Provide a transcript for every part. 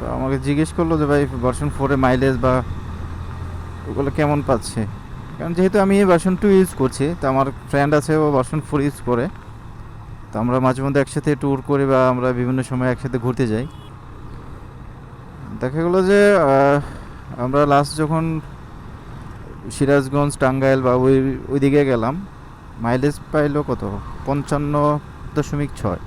তো আমাকে জিজ্ঞেস করল যে, ভাই ভার্সন ফোরে মাইলেজ বা ওগুলো কেমন পাচ্ছে? কারণ যেহেতু আমি এই ভার্সন টু ইউজ করছি, তো আমার ফ্রেন্ড আছে, ও ভার্সন ফোর ইউজ করে। তো আমরা মাঝে মধ্যে একসাথে ট্যুর করি বা আমরা বিভিন্ন সময় একসাথে ঘুরতে যাই। দেখা গেলো যে আমরা লাস্ট যখন সিরাজগঞ্জ, টাঙ্গাইল বা ওই, ওইদিকে গেলাম মাইলেজ পাইলো কত? পঞ্চান্ন দশমিক ছয়।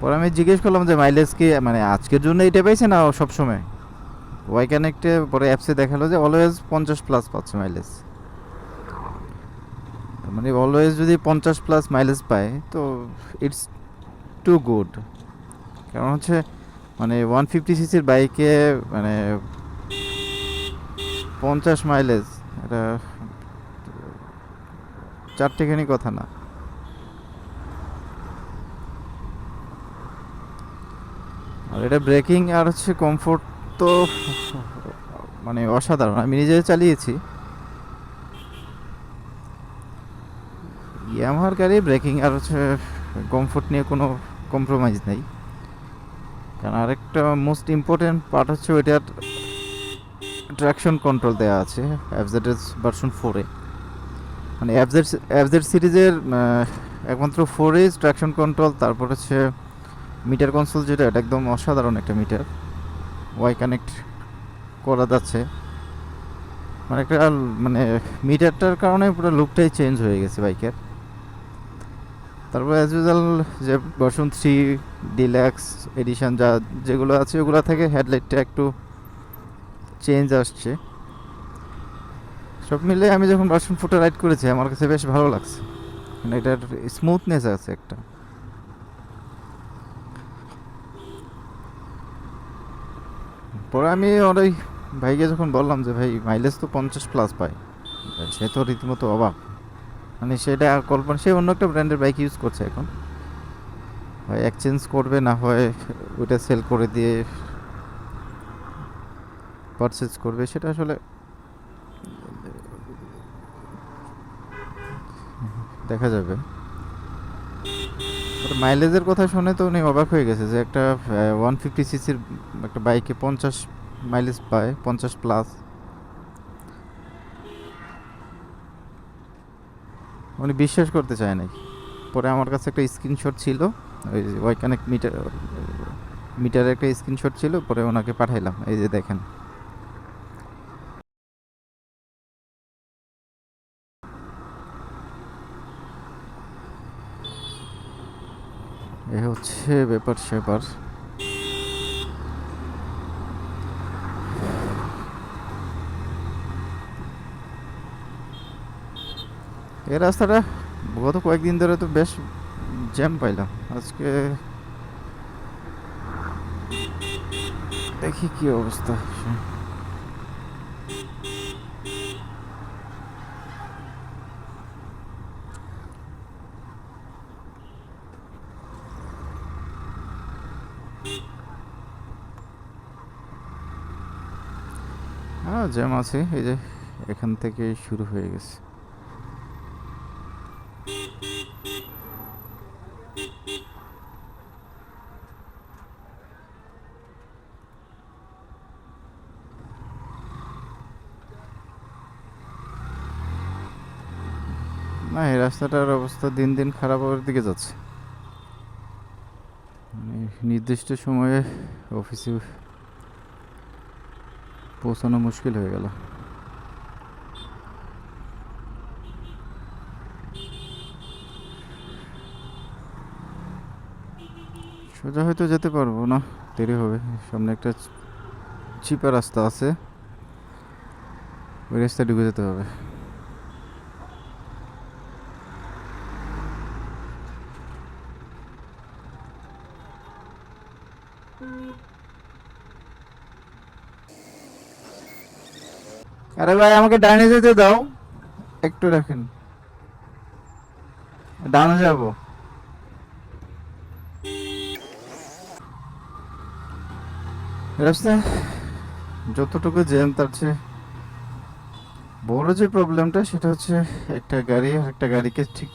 পরে আমি জিজ্ঞেস করলাম যে মাইলেজ কি মানে আজকের জন্য এটা পাইছে না সব সময়? ওয়াই কানেক্টে পরে অ্যাপসে দেখাল যে অলওয়েজ পঞ্চাশ প্লাস পাচ্ছে মাইলেজ মানে অলওয়েজ যদি পঞ্চাশ প্লাস মাইলেজ পায়, তো ইটস টু গুড কারণ হচ্ছে মানে ওয়ান ফিফটি সিসির বাইকে মানে পঞ্চাশ মাইলেজ এটা চারটেখানি কথা না। আর এটা ব্রেকিং আর হচ্ছে কমফোর্ট তো মানে অসাধারণ। আমি নিজে চালিয়েছি। ইয়ামাহার গাড়ি ব্রেকিং আর হচ্ছে কমফোর্ট নিয়ে কোনো কম্প্রোমাইজ নেই। কারণ আরেকটা মোস্ট ইম্পর্টেন্ট পার্ট হচ্ছে ওইটার ট্র্যাকশন কন্ট্রোল দেওয়া আছে অ্যাফজেড ভার্সন ফোরে মানে অ্যাফজেড অ্যাফজেড সিরিজের একমাত্র ফোর ট্র্যাকশন কন্ট্রোল তারপর হচ্ছে মিটার কনসোল যেটা, এটা একদম অসাধারণ একটা মিটার। ওয়াই কানেক্ট করা যাচ্ছে। মানে একটা মানে মিটারটার কারণে পুরো লুকটাই চেঞ্জ হয়ে গেছে বাইকের। তারপর অ্যাজ ইউজাল যে ভার্সন থ্রি ডিল্যাক্স এডিশন যা, যেগুলো আছে, ওগুলো থেকে হেডলাইটটা একটু চেঞ্জ আসছে। সব মিলে আমি যখন ভার্সন ফোরটা রাইড করেছি, আমার কাছে বেশ ভালো লাগছে। মানে এটার স্মুথনেস আছে একটা। পরে আমি ওই ভাইকে যখন বললাম যে, ভাই মাইলেজ তো পঞ্চাশ প্লাস পায় সে তো রীতিমতো অবাক। মানে সেটা আর কল্পনা, সে অন্য একটা ব্র্যান্ডের বাইক ইউজ করছে এখন। হয় এক্সচেঞ্জ করবে না হয়, ওইটা সেল করে দিয়ে পারচেজ করবে, সেটা আসলে দেখা যাবে। মাইলেজের কথা শুনে তো উনি অবাক হয়ে গেছে যে একটা ওয়ান ফিফটি সিসির একটা বাইকে পঞ্চাশ মাইলেজ পায়, পঞ্চাশ প্লাস উনি বিশ্বাস করতে চায় নাই। পরে আমার কাছে একটা স্ক্রিনশট ছিল, ওই ওয়াই কানেক্ট মিটার মিটারের একটা স্ক্রিনশট ছিল, পরে ওনাকে পাঠাইলাম, এই যে দেখেন। এ হচ্ছে ব্যাপার স্যাপার। এই রাস্তাটা গত কয়েকদিন ধরে তো বেশ জ্যাম পাইলাম। আজকে দেখি কি অবস্থা। হ্যাঁ জ্যাম আছে। এই যে এখান থেকে শুরু হয়ে গেছে। না, এই রাস্তাটার অবস্থা দিন দিন খারাপ হওয়ার দিকে যাচ্ছে। নির্দিষ্ট সময়ে অফিসে পৌঁছানো মুশকিল হয়ে গেল। সোজা হয়তো যেতে পারব না, দেরি হবে। সামনে একটা চিপা রাস্তা আছে। ওই রাস্তায় ঢুকে যেতে হবে। আরে ভাই, আমাকে ডানে যেতে দাও। একটু রাখেন ডানে যাব। রাস্তা যতটুকু জ্যাম, তার চেয়ে বড় যে প্রবলেমটা সেটা হচ্ছে একটা গাড়ি আর একটা গাড়িকে ঠিক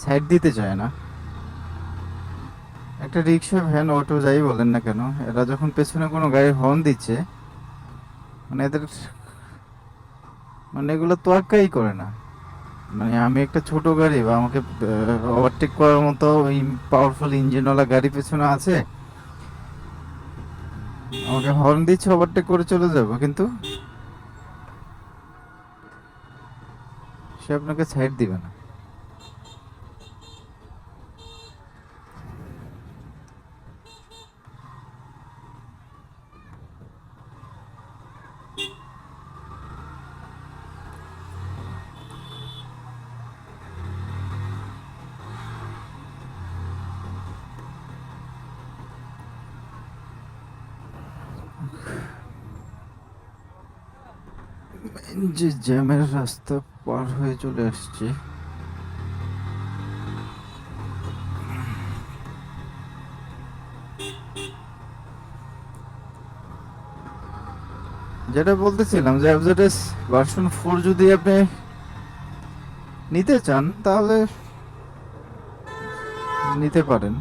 সাইড দিতে চায় না। একটা রিক্সা, ভ্যান, অটো, যাই বলেন না কেন, এরা যখন পেছনে কোনো গাড়ি হর্ন দিচ্ছে মানে এদের মানে এগুলো তোয়াক্কাই করে না। মানে আমি একটা ছোট গাড়ি বা আমাকে ওভারটেক করার মতো পাওয়ারফুল ইঞ্জিনওয়ালা গাড়ি পেছনে আছে। আমাকে হর্ন দিচ্ছে ওভারটেক করে চলে যাব, কিন্তু সে আপনাকে সাইড দিবে না। যে জ্যামের রাস্তা পার হয়ে চলে আসছে। যেটা বলতেছিলাম যে এফজেডএস ভার্সন ফোর যদি আপনি নিতে চান, তাহলে নিতে পারেন।